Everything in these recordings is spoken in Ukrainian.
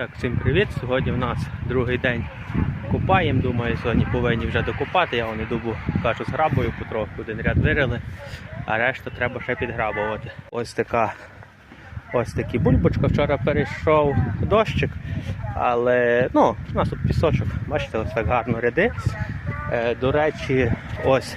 Так, всім привіт. Сьогодні в нас другий день копаємо. Думаю, сьогодні повинні вже докопати. Я вони дубу кажу з грабою потроху. Один ряд вирили, а решту треба ще підграбувати. Ось така ось такі бульбочка. Вчора перейшов дощик, але ну, у нас тут пісочок, бачите, ось так гарно ряди. Е, до речі, ось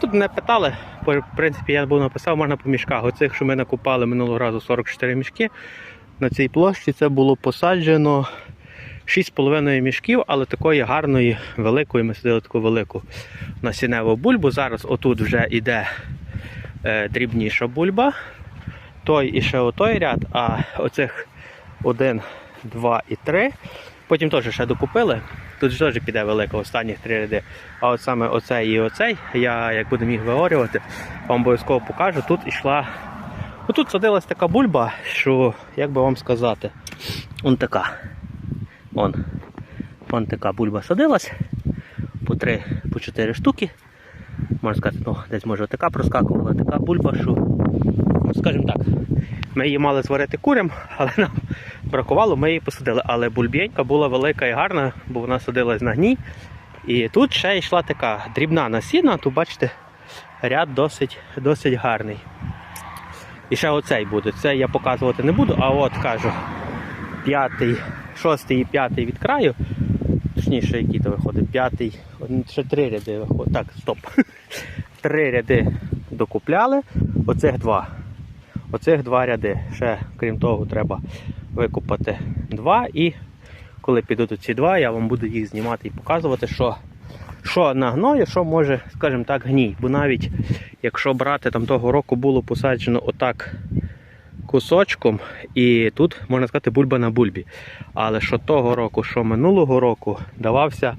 тут не питали. В принципі, я був написав, можна по мішках. Оцих, що ми накопали минулого разу 44 мішки. На цій площі це було посаджено 6,5 мішків, але такої гарної, великої, ми сидили таку велику насінневу бульбу. Зараз отут вже йде е, дрібніша бульба. Той і ще отой ряд, а оцих 1, 2 і 3. Потім теж ще докупили. Тут теж піде велика, останніх три ряди. А от саме оцей і оцей, я як будемо їх виорювати, вам обов'язково покажу. Тут йшла Ну, тут садилась така бульба, що, як би вам сказати, он така. Вон, вон така бульба садилась. По три, по чотири штуки. Можна сказати, ну, десь може така проскакувала, така бульба, що, ну, скажімо так, ми її мали зварити курям, але нам бракувало, ми її посадили. Але бульбєнька була велика і гарна, бо вона садилась на гній. І тут ще йшла така дрібна насінна, тут бачите, ряд досить, досить гарний. І ще оцей буде. Це я показувати не буду, а от кажу, п'ятий, шостий і п'ятий від краю. Точніше, який то виходить, п'ятий, ще три ряди виходить. Так, стоп. Три ряди докупляли, оцих два. Оцих два ряди. Ще, крім того, треба викупати два. І коли підуть ці два, я вам буду їх знімати і показувати, що що на гною, що може, скажімо так, гній. Бо навіть якщо брати там того року було посаджено отак кусочком, і тут можна сказати бульба на бульбі. Але що того року, що минулого року давався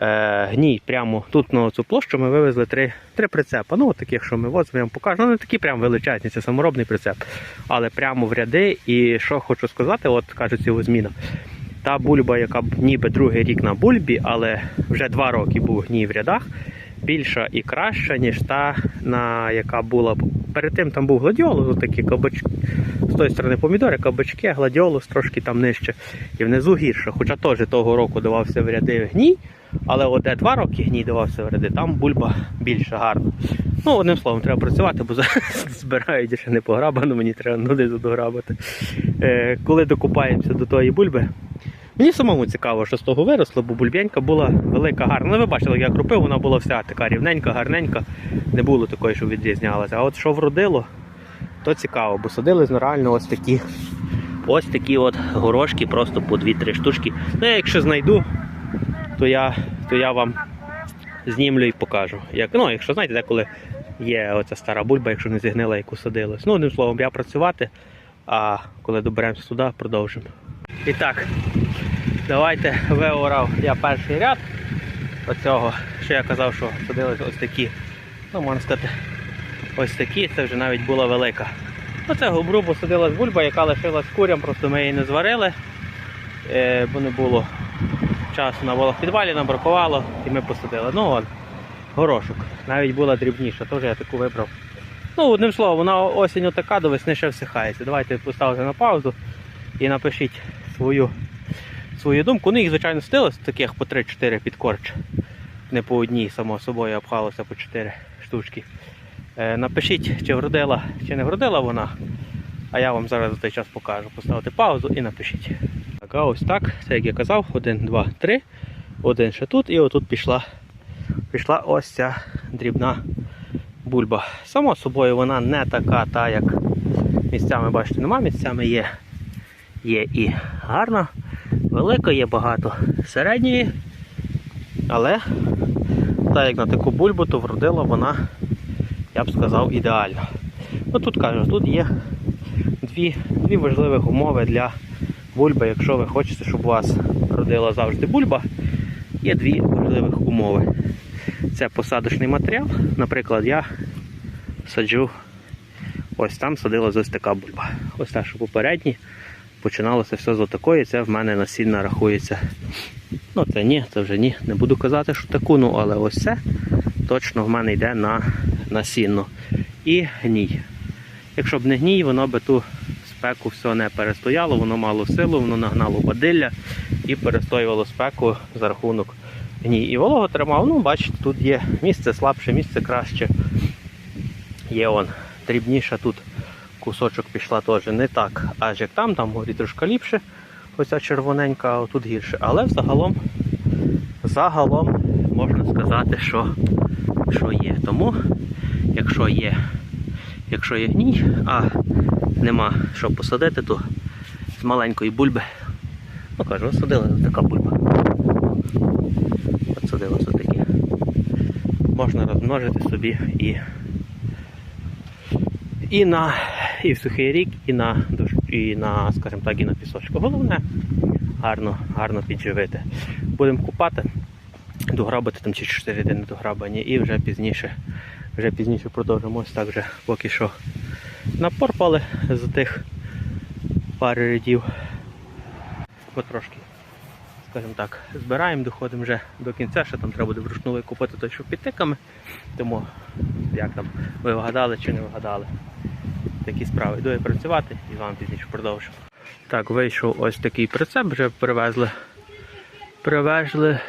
е, гній прямо тут на цю площу ми вивезли три, три прицепа. Ну, от таких, що ми возимо, я вам покажу. Ну, не такі прям величезні, це саморобний прицеп. Але прямо в ряди. І що хочу сказати, от кажуть, цього зміна. Та бульба, яка ніби другий рік на бульбі, але вже два роки був гній в рядах, більша і краща, ніж та, на яка була перед тим там був гладіолус, такі кабачки. З тої сторони помідори, кабачки, гладіолус трошки там нижче. І внизу гірше. Хоча теж того року давався в ряди гній, але от де два роки гній давався в там бульба більше гарна. Ну, одним словом, треба працювати, бо зараз збирають ще не пограбано, мені треба нудизу дограбати. Е, коли докупаємося до тої бульби, Мені самому цікаво, що з того виросло, бо бульбянька була велика, гарна. Ну, ви бачили, як я кропив, вона була вся така рівненька, гарненька. Не було такої, що відрізнялася. А от що вродило, то цікаво, бо садили ну, реально ось такі. Ось такі от горошки, просто по 2-3 штучки. Ну, я якщо знайду, то я, то я вам знімлю і покажу. Як, ну, якщо знаєте, деколи є оця стара бульба, якщо не зігнила, яку садилась. Ну, одним словом, я працювати, а коли доберемося туди, продовжимо. І так, давайте виорав я перший ряд оцього, що я казав, що садились ось такі. Ну, можна сказати, ось такі, це вже навіть була велика. Оце губру посадилась бульба, яка лишилась курям, просто ми її не зварили, е, бо не було часу на волох підвалі, нам бракувало і ми посадили. Ну от, горошок. Навіть була дрібніша, теж я таку вибрав. Ну, одним словом, вона осінь така до весни ще всихається. Давайте поставте на паузу і напишіть свою, свою думку. Ну, їх, звичайно, стилось таких по 3-4 підкорч. Не по одній, само собою, обхалося по 4 штучки. Е, напишіть, чи вродила, чи не вродила вона. А я вам зараз за цей час покажу. Поставте паузу і напишіть. А ось так, це як я казав, 1, 2, 3. Один ще тут і отут пішла, пішла ось ця дрібна бульба. Само собою вона не така, та як місцями, бачите, нема, місцями є. Є і гарна, велика, є багато середньої. Але так як на таку бульбу, то вродила вона, я б сказав, ідеально. Ну тут кажу, тут є дві, дві важливих умови для бульби, якщо ви хочете, щоб у вас родила завжди бульба, є дві важливих умови. Це посадочний матеріал. Наприклад, я саджу ось там садилась ось така бульба. Ось так, що попередні починалося все з отакої, це в мене насіння рахується. Ну це ні, це вже ні. Не буду казати, що таку, ну але ось це точно в мене йде на насінно. І гній. Якщо б не гній, воно би ту спеку все не перестояло, воно мало силу, воно нагнало бадилля і перестоювало спеку за рахунок гній. І волого тримав. Ну, бачите, тут є місце слабше, місце краще. Є он дрібніша тут кусочок пішла теж не так, аж як там, там горі трошки ліпше. Ось ця червоненька, а тут гірше. Але взагалом, загалом можна сказати, що, що є. Тому, якщо є, якщо є гній, а нема що посадити, то з маленької бульби. Ну кажу, садили така бульба. От садилося такі. Можна розмножити собі і і на і в сухий рік, і на і на, скажімо так, і на пісочку. Головне гарно, гарно підживити. Будемо купати, дограбати там чи 4 дні дограбані, і вже пізніше, вже пізніше продовжимо. Ось так вже поки що напорпали з тих пари рядів. Потрошки, скажімо так, збираємо, доходимо вже до кінця, ще там треба буде вручну викупити той, що під тиками. Тому як там, ви вгадали чи не вгадали. Такі справи. Йду я працювати і вам пізніше продовжу. Так, вийшов ось такий прицеп, вже привезли. Привезли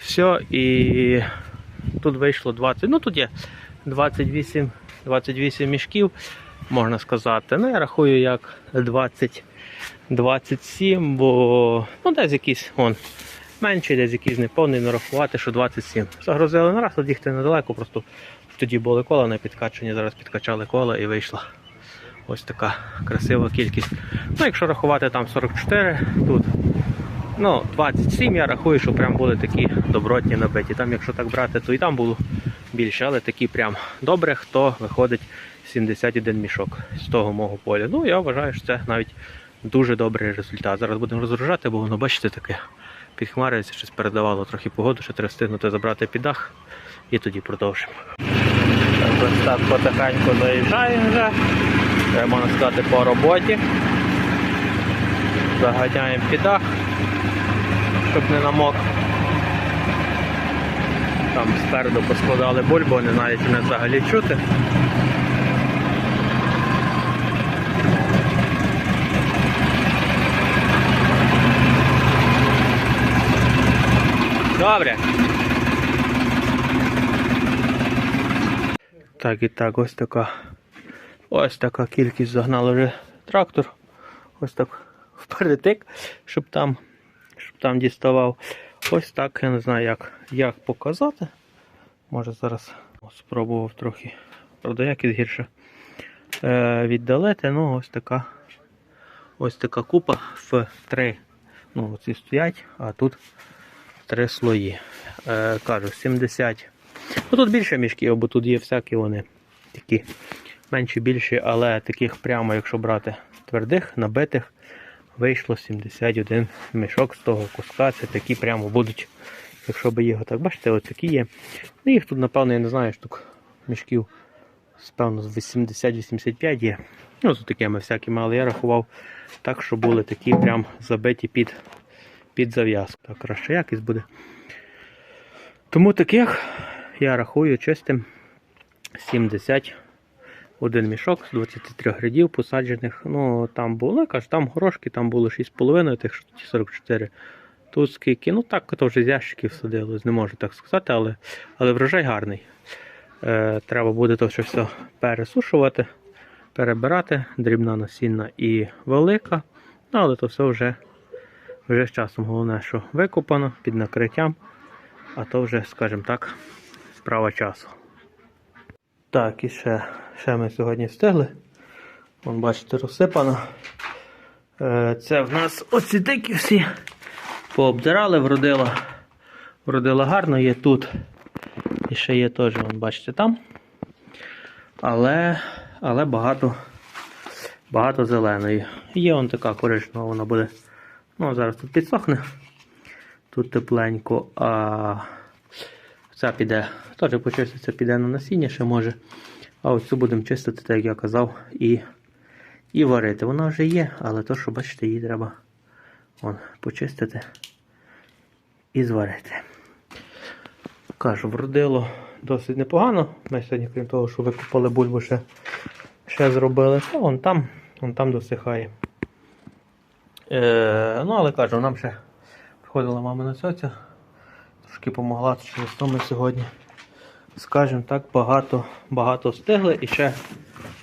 все і тут вийшло 20. Ну тут є 28, 28 мішків, можна сказати. Ну, я рахую як 20, 27, бо ну, десь якийсь он, менший, десь якийсь неповний, не рахувати, що 27. Загрузили на раз, от недалеко, просто тоді були кола не підкачені, зараз підкачали кола і вийшла ось така красива кількість. Ну, якщо рахувати там 44, тут ну, 27 я рахую, що прям були такі добротні набиті. Там, якщо так брати, то і там було більше, але такі прям добре, то виходить 71 мішок з того мого поля. Ну, я вважаю, що це навіть дуже добрий результат. Зараз будемо розгружати, бо воно, бачите, таке підхмарюється, щось передавало трохи погоду, що треба встигнути забрати під дах і тоді продовжимо. Ось так потихеньку доїжджаємо вже. Треба можна сказати по роботі. Заганяємо під дах, щоб не намок. Там спереду поскладали бульбу, не знаю, чи мене взагалі чути. Добре. Так і так, ось така. Ось така кількість загнали вже трактор. Ось так впередик, щоб там, щоб там діставав. Ось так, я не знаю, як, як показати. Може зараз спробував трохи, правда, як і гірше е, віддалити. Ну, ось така ось така купа в три. Ну, оці стоять, а тут три слої. Е, кажу, 70. Ну тут більше мішків, бо тут є всякі вони такі менші, більші, але таких прямо, якщо брати твердих, набитих, вийшло 71 мішок з того куска. Це такі прямо будуть, якщо би його так бачите, ось такі є. Ну, їх тут, напевно, я не знаю, штук мішків, певно, з 80-85 є. Ну, з такими всякими, але я рахував так, що були такі прям забиті під, під зав'язку. Так, краща якість буде. Тому таких я рахую чистим 71 мішок з 23 рядів посаджених. Ну там було, кажу, там горошки, там було 6,5, тих 44. Тут скільки, ну так, то вже з ящиків садилось, не можу так сказати, але, але врожай гарний. Е, треба буде то що все пересушувати, перебирати, дрібна насінна і велика. Ну, але то все вже, вже з часом. Головне, що викопано під накриттям. А то вже, скажімо так, справа часу. Так, і ще, ще ми сьогодні встигли. Вон, бачите, розсипано. Е, Це в нас оці дикі всі пообдирали, вродило. Вродило гарно, є тут. І ще є теж, вон, бачите, там. Але, але багато, багато зеленої. Є вон така коричнева, вона буде. Ну, зараз тут підсохне. Тут тепленько, а ця піде, теж почиститься, піде на насіння ще може. А оцю будемо чистити, так як я казав, і і варити. Вона вже є, але то, що бачите, її треба вон, почистити і зварити. Кажу, вродило досить непогано. Ми сьогодні, крім того, що викопали бульбу, ще, ще зробили. Ну, вон там Вон там досихає. Е, ну, але кажу, нам ще приходила мамина цьоця, трошки допомогла, через то ми сьогодні, скажімо так, багато, багато встигли. І ще,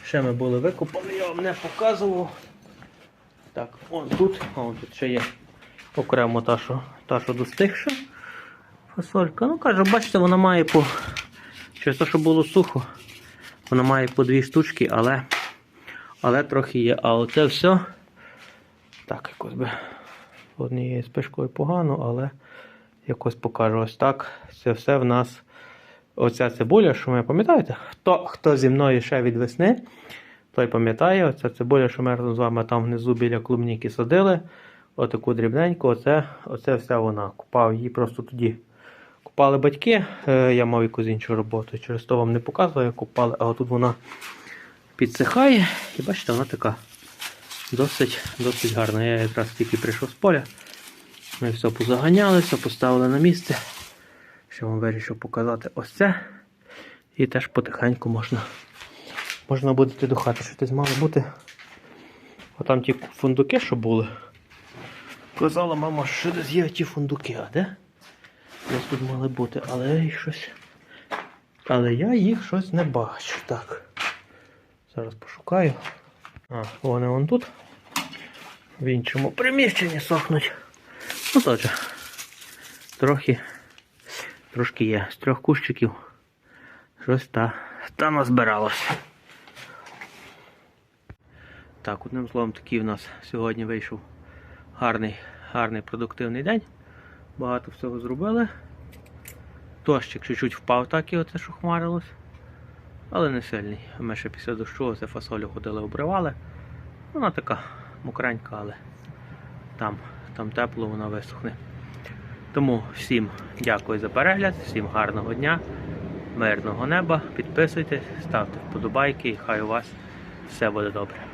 ще ми були викопали, я вам не показував. Так, он тут, он тут ще є окремо та, що, та, що достигша фасолька. Ну, кажу, бачите, вона має по. Через те, що було сухо, вона має по дві штучки, але, але трохи є. А оце все. Так, якось би однією спишкою погано, але якось покажу ось так. Це все в нас. Оця цибуля, що ми пам'ятаєте? Хто, хто зі мною ще від весни, той пам'ятає, оця цибуля, що ми разом з вами там внизу біля клубніки садили. Отаку дрібненьку, оце, оце вся вона. Купав її просто тоді. Купали батьки, е, я мав якусь іншу роботу. Через то вам не показував, як купали, а отут вона підсихає. І бачите, вона така досить, досить гарна. Я якраз тільки прийшов з поля. Ми все позаганяли, все поставили на місце. Ще вам вирішив показати ось це. І теж потихеньку можна, можна буде йти. Що десь мало бути. Отам ті фундуки, що були. Казала мама, що десь є ті фундуки, а де? Десь тут мали бути, але їх щось. Але я їх щось не бачу. Так. Зараз пошукаю. А, вони вон тут. В іншому приміщенні сохнуть. Ну теж. Трохи. Трошки є. З трьох кущиків. Щось та, та назбиралось. Так, одним словом, такий в нас сьогодні вийшов гарний, гарний продуктивний день. Багато всього зробили. Дощик чуть-чуть впав, так і оце, що хмарилось. Але не сильний. Ми ще після дощу оце фасолю ходили, обривали. Вона така мокренька, але там, там тепло, вона висохне. Тому всім дякую за перегляд, всім гарного дня, мирного неба. Підписуйтесь, ставте вподобайки і хай у вас все буде добре.